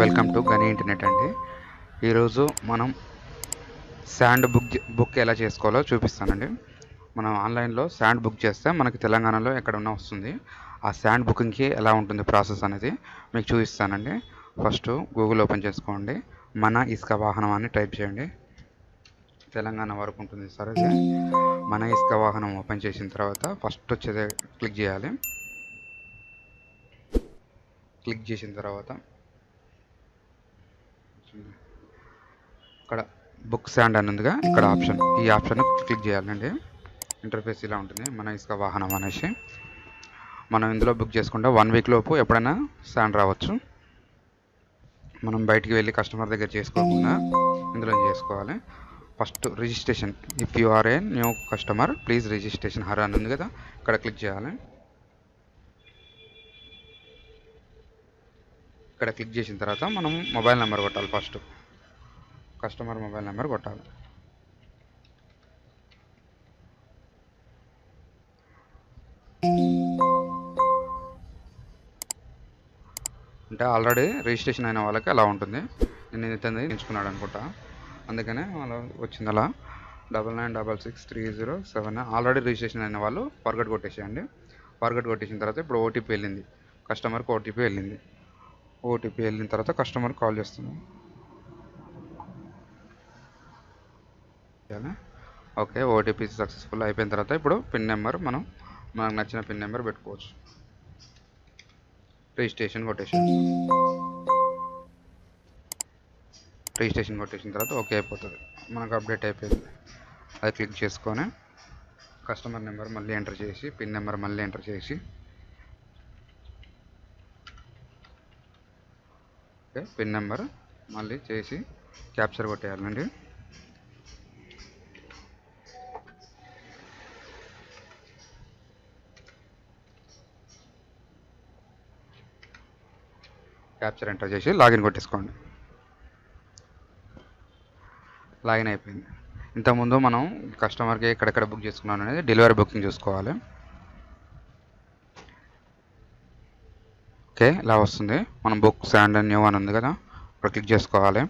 Welcome to గనీ internet అండి. ఈరోజు మనం శాండ్ బుక్ బుక్ ఎలా చేసుకోవాలో చూపిస్తానండి. మనం ఆన్లైన్లో శాండ్ బుక్ చేస్తే మనకి తెలంగాణలో ఎక్కడున్నా వస్తుంది. ఆ శాండ్ బుకింగ్కి ఎలా ఉంటుంది ప్రాసెస్ అనేది మీకు చూపిస్తానండి. ఫస్ట్ గూగుల్ ఓపెన్ చేసుకోండి. మన ఇసుక వాహనం అని టైప్ చేయండి. తెలంగాణ వరకు ఉంటుంది. సార్. మన ఇసుక వాహనం ఓపెన్ చేసిన తర్వాత ఫస్ట్ వచ్చేది క్లిక్ చేయాలి. క్లిక్ చేసిన తర్వాత ఇక్కడ బుక్ శాండ్ అని ఉందిగా. ఇక్కడ ఆప్షన్ ఈ ఆప్షన్ క్లిక్ చేయాలండి. ఇంటర్ఫేస్ ఇలా ఉంటుంది మన ఇసుక వాహనం అనేసి. మనం ఇందులో బుక్ చేసుకుంటే వన్ వీక్ లోపు ఎప్పుడైనా శాండ్ రావచ్చు. మనం బయటికి వెళ్ళి కస్టమర్ దగ్గర చేసుకోకుండా ఇందులో చేసుకోవాలి. First registration if you are a new customer please registration here అని ఉంది కదా. ఇక్కడ క్లిక్ చేయాలి. ఇక్కడ క్లిక్ చేసిన తర్వాత మనం మొబైల్ నెంబర్ కొట్టాలి ఫస్ట్ కస్టమర్ మొబైల్ నెంబర్ కొట్టాలి. అంటే ఆల్రెడీ రిజిస్ట్రేషన్ అయిన వాళ్ళకి అలా ఉంటుంది. నేను ఇతని ఎంచుకున్నాడు అనుకుంటా. అందుకనే అలా వచ్చింది అలా. Double nine double six three zero seven already registration అయిన వాళ్ళు ఫర్గట్ కొట్టేసేయండి. ఫర్గట్ కొట్టేసిన తర్వాత ఇప్పుడు ఓటీపీ వెళ్ళింది. కస్టమర్కి ఓటీపీ వెళ్ళింది. ఓటీపీ వెళ్ళిన తర్వాత కస్టమర్ కాల్ చేస్తున్నాం. ఓకే ఓటీపీ సక్సెస్ఫుల్ అయిపోయిన తర్వాత ఇప్పుడు పిన్ నెంబర్ మనం మనకు నచ్చిన పిన్ నెంబర్ పెట్టుకోవచ్చు. Registration quotation. రిజిస్ట్రేషన్ కొట్టేసిన తర్వాత ఓకే అయిపోతుంది. మనకు అప్డేట్ అయిపోయింది. అది క్లిక్ చేసుకొని కస్టమర్ నెంబర్ మళ్ళీ ఎంటర్ చేసి పిన్ నెంబర్ మళ్ళీ ఎంటర్ చేసి ఓకే పిన్ నెంబర్ మళ్ళీ చేసి క్యాప్చర్ కొట్టేయాలండి. క్యాప్చర్ ఎంటర్ చేసి లాగిన్ కొట్టేసుకోండి. లాగిన్ అయిపోయింది. ఇంతకుముందు మనం కస్టమర్కి ఎక్కడెక్కడ బుక్ చేసుకున్నాం అనేది డెలివరీ బుకింగ్ చూసుకోవాలి. ఓకే ఇలా వస్తుంది. మనం బుక్ శాండ్ అండ్ న్యూ అని ఉంది కదా ఇక్కడ క్లిక్ చేసుకోవాలి.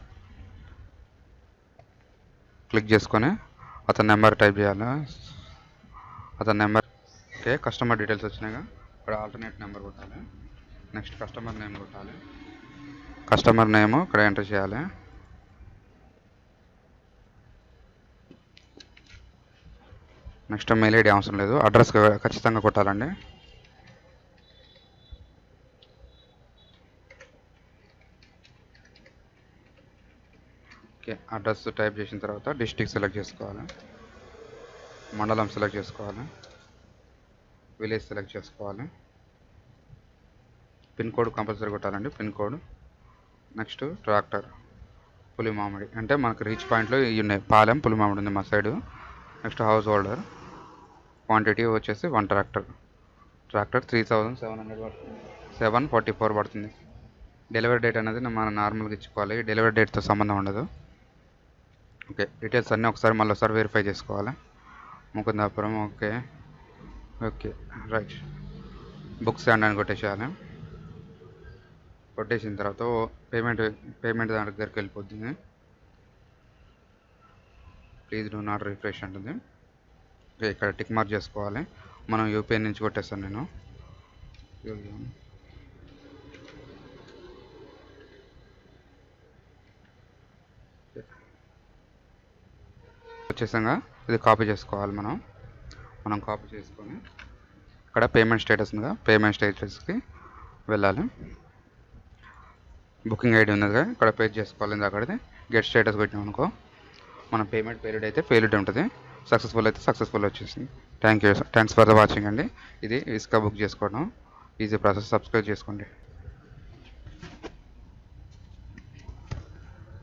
క్లిక్ చేసుకొని అతని నెంబర్ టైప్ చేయాలి. అతని నెంబర్ ఓకే కస్టమర్ డీటెయిల్స్ వచ్చినాయిగా. ఇక్కడ ఆల్టర్నేట్ నెంబర్ కొట్టాలి. నెక్స్ట్ కస్టమర్ నేమ్ కొట్టాలి. కస్టమర్ నేమ్ ఇక్కడ ఎంటర్ చేయాలి. నెక్స్ట్ మెయిల్ ఐడి అవసరం లేదు. అడ్రస్ ఖచ్చితంగా కొట్టాలండి. ఓకే. అడ్రస్ టైప్ చేసిన తర్వాత డిస్టిక్ సెలెక్ట్ చేసుకోవాలి. మండలం సెలెక్ట్ చేసుకోవాలి. విలేజ్ సెలెక్ట్ చేసుకోవాలి. Pin code compulsory కొట్టాలండి pin code. Next tractor Pulimamidi. అంటే మనకు రీచ్ పాయింట్లో ఇవి ఉన్నాయి. పాలెం పులిమామిడి ఉంది మా సైడు. Next householder. క్వాంటిటీ వచ్చేసి one tractor. Tractor three thousand seven hundred పడుతుంది. సెవెన్ ఫార్టీ ఫోర్ పడుతుంది. డెలివరీ డేట్ అనేది మనం నార్మల్గా ఇచ్చుకోవాలి. డెలివరీ డేట్తో సంబంధం ఉండదు. ఓకే డీటెయిల్స్ అన్నీ ఒకసారి మళ్ళీ ఒకసారి వెరిఫై చేసుకోవాలి? Mukundapuram okay. Okay right books stand అని కొట్టేసేయాలి? కొట్టేసిన తర్వాత పేమెంట్ పేమెంట్ దాని దగ్గరికి వెళ్ళిపోతుంది ప్లీజ్ డూ నాట్ రిఫ్రెష్ అంటుంది. ఇక్కడ టిక్ మార్క్ చేసుకోవాలి. మనం యూపీఐ నుంచి కొట్టేస్తాను నేను. వచ్చేసాక ఇది కాపీ చేసుకోవాలి మనం. మనం కాపీ చేసుకొని ఇక్కడ పేమెంట్ స్టేటస్ ఉందిగా పేమెంట్ స్టేటస్కి వెళ్ళాలి. బుకింగ్ ఐడి ఉన్నదిగా ఇక్కడ పే చేసుకోవాలి ఇందాకడిది గెట్ స్టేటస్ పెట్టినాం అనుకో. మన పేమెంట్ పీరియడ్ అయితే ఫెయిల్డ్ ఉంటుంది. సక్సెస్ఫుల్ అయితే సక్సెస్ఫుల్ వచ్చేసింది. Thank you thanks for the watching అండి. ఇది ఇసుక బుక్ చేసుకోవడం. ఈజీ ప్రాసెస్ సబ్స్క్రైబ్ చేసుకోండి.